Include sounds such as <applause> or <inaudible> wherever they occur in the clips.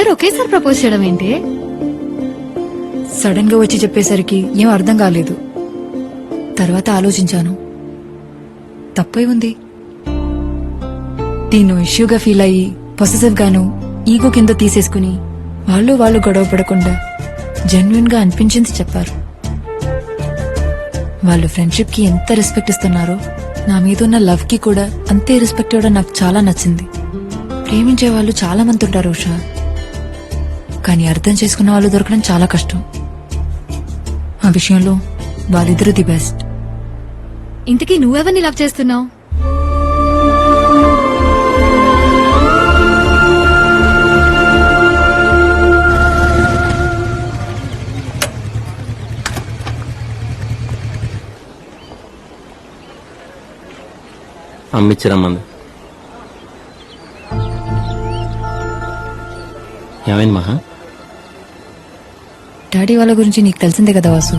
ఇద్దరు ఒకేసారి ప్రపోజ్ చేయడం ఏంటి? సడన్గా వచ్చి చెప్పేసరికి ఏం అర్థం కాలేదు. తర్వాత ఆలోచించాను. తప్పై ఉంది. దీన్ని ఇష్యూగా ఫీల్ అయ్యి పొసెసివ్ గాను ఈగో కింద తీసేసుకుని వాళ్ళు వాళ్ళు గొడవ పడకుండా జెన్యున్గా అనిపించింది చెప్పారు. వాళ్ళు ఫ్రెండ్షిప్కి ఎంత రెస్పెక్ట్ ఇస్తున్నారో నా మీద ఉన్న లవ్కి కూడా అంతే రెస్పెక్ట్ ఇవ్వడం నాకు చాలా నచ్చింది. ప్రేమించే వాళ్ళు చాలా మంది ఉంటారు ఉషా. కానీ అర్థం చేసుకున్న వాళ్ళు దొరకడం చాలా కష్టం. ఆ విషయంలో వాళ్ళిద్దరూ ది బెస్ట్. ఇంతకీ నువ్వెవరిని లవ్ చేస్తున్నావు? అమ్మిచ్చిరమ్మంది ఏమైంది మహా? డాడీ వాళ్ళ గురించి నీకు తెలిసిందే కదా వాసు?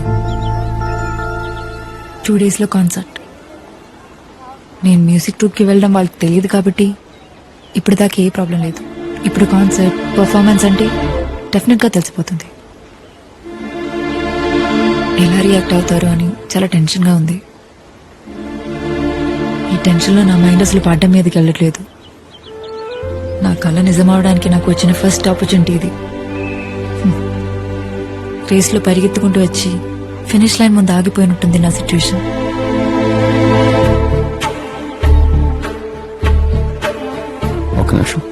టూ డేస్లో కాన్సర్ట్ నేను మ్యూజిక్ ట్రూప్కి వెళ్ళడం వాళ్ళకి తెలియదు కాబట్టి ఇప్పుడు దాకా ఏ ప్రాబ్లం లేదు. ఇప్పుడు కాన్సర్ట్ పర్ఫార్మెన్స్ అంటే డెఫినెట్గా తెలిసిపోతుంది. ఎలా రియాక్ట్ అవుతారు అని చాలా టెన్షన్గా ఉంది. ఈ టెన్షన్లో నా మైండ్ అసలు పాడడం మీదకి వెళ్ళట్లేదు. నా కళ నిజమవడానికి నాకు వచ్చిన ఫస్ట్ ఆపర్చునిటీ ఇది. రేస్లో పరిగెత్తుకుంటూ వచ్చి ఫినిష్ లైన్ ముందు ఆగిపోయినట్టుంది నా సిచ్యువేషన్. ఒక నిమిషం.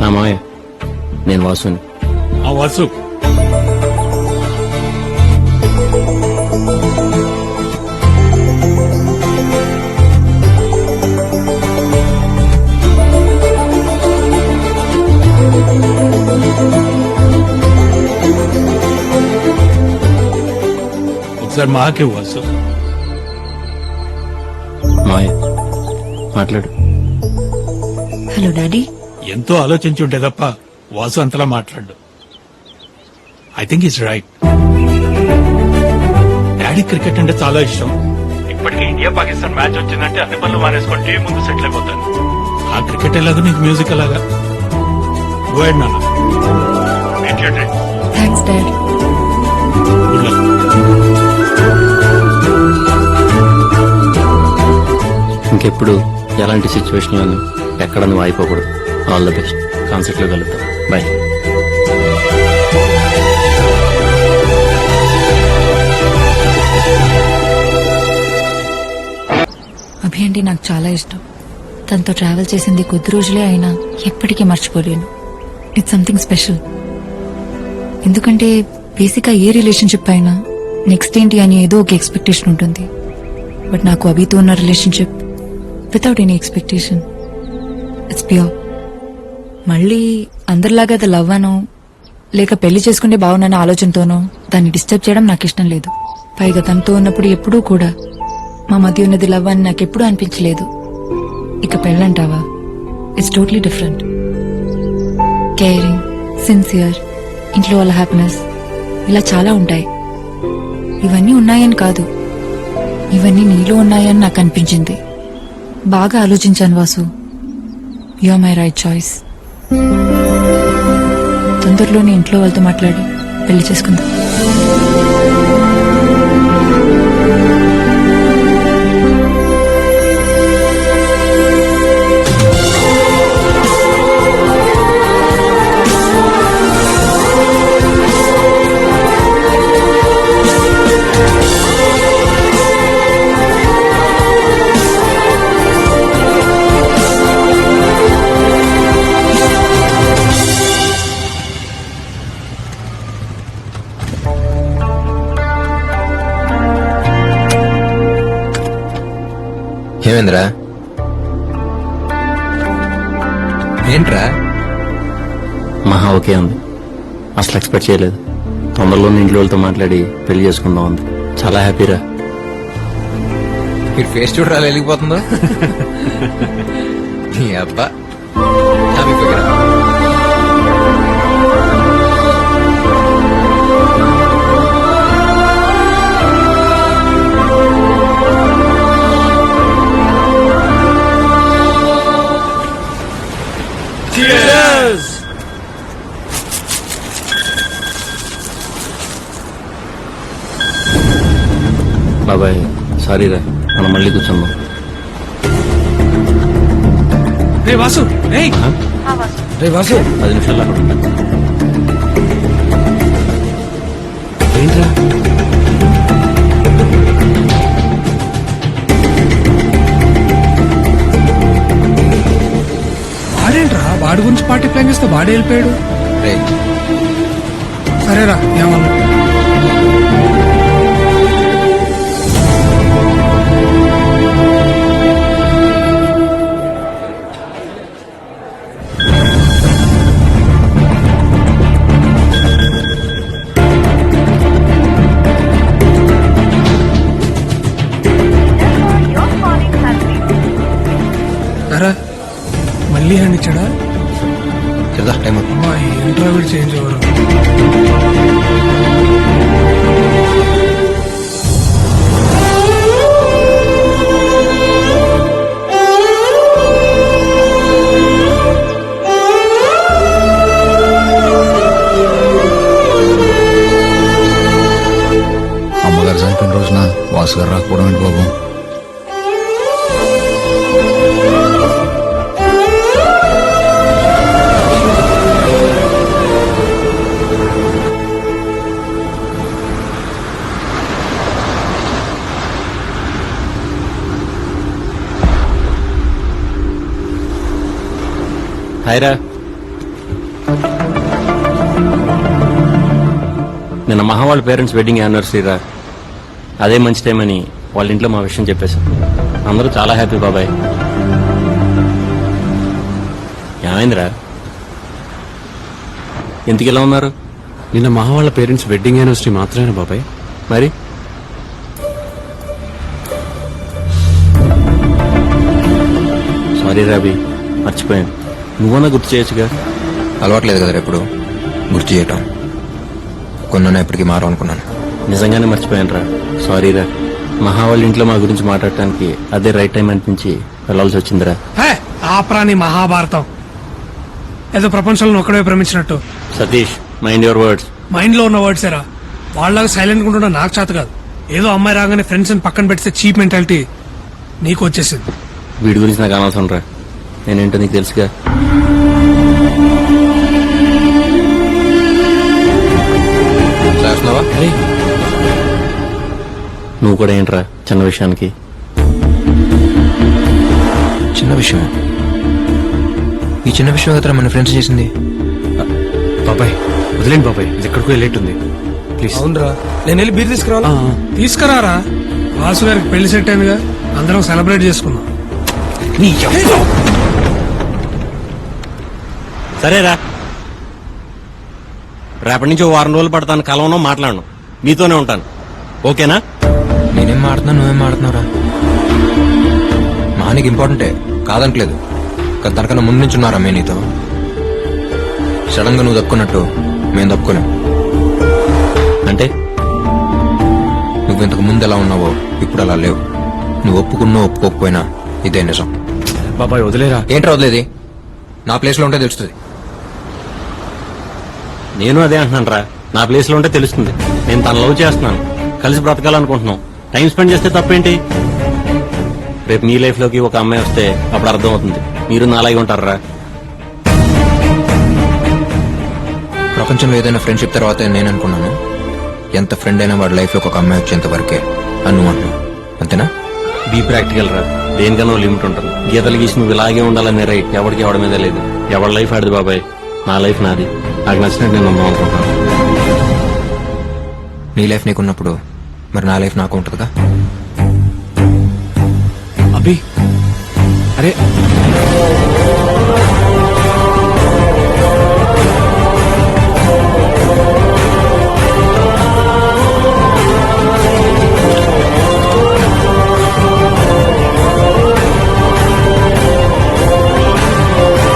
నా మావయ్య నేను వాసుని. ఆ వాసు. ఒకసారి మాకే వాసు మావయ్య మాట్లాడు. హలో డాడీ ఎంతో ఆలోచించి ఉంటే తప్ప వాసు అంతలా మాట్లాడు. I think is right daddy cricket అంటే చాలా ఇష్టం. ఇప్పటికే ఇండియా పాకిస్తాన్ మ్యాచ్ వచ్చిందంటే అన్ని పనులు మానేసుకొని టీవీ ముందు సెటిల్ అయిపోతాను. ఆ క్రికెట్ ఎలాగో నీకు మ్యూజిక్ ఎలాగా గోయడ్ నాన్న. థ్యాంక్స్ డాడ్ ఇంకెప్పుడు ఎలాంటి సిచ్యువేషన్లను ఎక్కడ నువ్వు అయిపోకూడదు ఆల్ ద బెస్ట్ కాన్సర్ట్లో కలుగుతాం బాయ్ అభి అంటే నాకు చాలా ఇష్టం. తనతో ట్రావెల్ చేసింది కొద్ది రోజులే అయినా ఎప్పటికీ మర్చిపోలేను. ఇట్స్ సంథింగ్ స్పెషల్ ఎందుకంటే బేసిక్గా ఏ రిలేషన్షిప్ అయినా నెక్స్ట్ ఏంటి అని ఏదో ఒక ఎక్స్పెక్టేషన్ ఉంటుంది. బట్ నాకు అభితో ఉన్న relationship without any expectation it's pure మళ్ళీ అందరిలాగా అది లవ్ అనో లేక పెళ్ళి చేసుకుంటే బాగున్నాను ఆలోచనతోనో దాన్ని డిస్టర్బ్ చేయడం నాకు ఇష్టం లేదు. పైగా తనతో ఉన్నప్పుడు ఎప్పుడూ కూడా మా మధ్య ఉన్నది లవ్ అని నాకు ఎప్పుడూ అనిపించలేదు. ఇక పెళ్ళంటావా? It's totally different caring sincere ఇంట్లో వాళ్ళ హ్యాపీనెస్ ఇలా చాలా ఉంటాయి. ఇవన్నీ ఉన్నాయని కాదు. ఇవన్నీ నీలో ఉన్నాయని నాకు అనిపించింది. బాగా ఆలోచించాను Vasu. You my right choice తొందరలోనే ఇంట్లో వాళ్ళతో మాట్లాడి. పెళ్ళి చేసుకుందాం. ఏంట్రా? మహా ఓకే ఉంది. అసలు ఎక్స్పెక్ట్ చేయలేదు. తొందరలోనే ఇంట్లో వాళ్ళతో మాట్లాడి పెళ్ళి చేసుకుందాం అంది. చాలా హ్యాపీరా. మీరు ఫేస్ చూడరా వెళ్ళిపోతుందో <laughs> నీ అబ్బా. బాబాయ్ సారీ రా. మనం మళ్ళీ కూర్చుందాం రే వాసు రే రే వాసు. పది నిమిషాలు అక్కడ. ఏంట్రా? వాడేంట్రా? వాడి గురించి పార్టీ ప్లాన్ చేస్తే వాడే వెళ్ళిపోయాడు. రే సరేరా ఏమన్నా. టైం అవుతుంది. అమ్మా ఏంట్రా వీడు చేంజ్ ఎవరు అమ్మగారు చనిపోయిన రోజున వాసు గారు రాకపోవడం ఏంటి బాబు హాయ్ రా నిన్న మహా వాళ్ళ పేరెంట్స్ వెడ్డింగ్ యానివర్సరీ రా అదే మంచి టైం అని వాళ్ళ ఇంట్లో మా విషయం చెప్పేశాం. అందరూ చాలా హ్యాపీ బాబాయ్. ఏమైందిరా? ఎందుకు ఇలా ఉన్నారు? నిన్న మహా వాళ్ళ పేరెంట్స్ వెడ్డింగ్ యానివర్సరీ మాత్రమేనా బాబాయ్? మరి? సారీ రాబీ మర్చిపోయాను. నువ్వన్నా గుర్తు చేయొచ్చుగా? అలవాట్లేదు కదా ఎప్పుడు గుర్తు చేయటం. కొన్న ఇప్పటికీ మారం అనుకున్నాను. నిజంగానే మర్చిపోయాను రా సారీ రా మహా వాళ్ళ ఇంట్లో మా గురించి మాట్లాడటానికి అదే రైట్ టైం అనిపించి వెళ్ళాల్సి వచ్చిందిరా. హే ఆపరాని మహాభారతం. ఏదో ప్రపంచంలో ఒక్కడే ప్రేమించినట్టు. సతీష్ మైండ్ యువర్ వర్డ్స్ మైండ్లో ఉన్న వర్డ్స్ ఏరా వాళ్ళగా సైలెంట్ ఉంటుండ నాకు చేత కాదు. ఏదో అమ్మాయి రాగానే ఫ్రెండ్స్ పక్కన పెడితే చీప్ మెంటాలిటీ నీకు వచ్చేసింది. వీడి గురించి నాకు అనవసరం రా నేనేంటో నీకు తెలుసుగా. చేస్తున్నావా? నువ్వు కూడా ఏంట్రా చిన్న విషయానికి? చిన్న విషయం ఈ చిన్న విషయం కదా మన ఫ్రెండ్స్ చేసింది. బాబాయ్ వదిలేండి బాబాయ్ ఇది ఎక్కడికో వెళ్ళేట్టుంది ప్లీజ్ అవునరా నేను వెళ్ళి బీర్ తీసుకురావాలా? తీసుకురారా? వాసు గారికి పెళ్ళి సెట్ అయిందిగా అందరం సెలబ్రేట్ చేసుకుందాం. సరేరా. రేపటి నుంచి ఓ వారం రోజులు పడతాను కలవను మాట్లాడను. మీతోనే ఉంటాను. ఓకేనా? నేనేం మాడుతున్నా నువ్వేం మాడుతున్నావురా మానికి ఇంపార్టెంటే కాదనట్లేదు. కానీ తనకన్నా ముందు నుంచి ఉన్నారా మే నీతో? సడన్గా నువ్వు తప్పుకున్నట్టు మేము తప్పుకోలేం. అంటే? నువ్వు ఇంతకు ముందు ఎలా ఉన్నావో ఇప్పుడు అలా లేవు. నువ్వు ఒప్పుకున్నా ఒప్పుకోకపోయినా ఇదే నిజం. బాబాయ్ వదిలేరా? ఏంట్రా వదిలేది? నా ప్లేస్లో ఉంటే తెలుస్తుంది. నేను అదే అంటున్నాను రా నా ప్లేస్లో ఉంటే తెలుస్తుంది. నేను తన లవ్ చేస్తున్నాను. కలిసి బ్రతకాలనుకుంటున్నాం. టైం స్పెండ్ చేస్తే తప్పేంటి? రేపు మీ లైఫ్లోకి ఒక అమ్మాయి వస్తే అప్పుడు అర్థం అవుతుంది మీరు నాలాగే ఉంటారా ప్రపంచంలో ఏదైనా ఫ్రెండ్షిప్ తర్వాత నేను అనుకున్నాను. ఎంత ఫ్రెండ్ అయినా వాడి లైఫ్లో ఒక అమ్మాయి వచ్చేంత వరకే. అని అంటున్నావు అంతేనా? బీ ప్రాక్టికల్ రా. దేనికన్నా లిమిట్ ఉంటుంది. గీతలు గీసి నువ్వు ఇలాగే ఉండాలనే రైట్ ఎవరికి ఎవడ మీద లేదు. ఎవరి లైఫ్ ఆడిది బాబాయ్? నా లైఫ్ నాది. నాకు నచ్చినట్టు నేను ఉందాం అనుకుంటున్నాను. నీ లైఫ్ నీకున్నప్పుడు మరి నా లైఫ్ నాకు ఉంటుందిగా? అభి? అరే!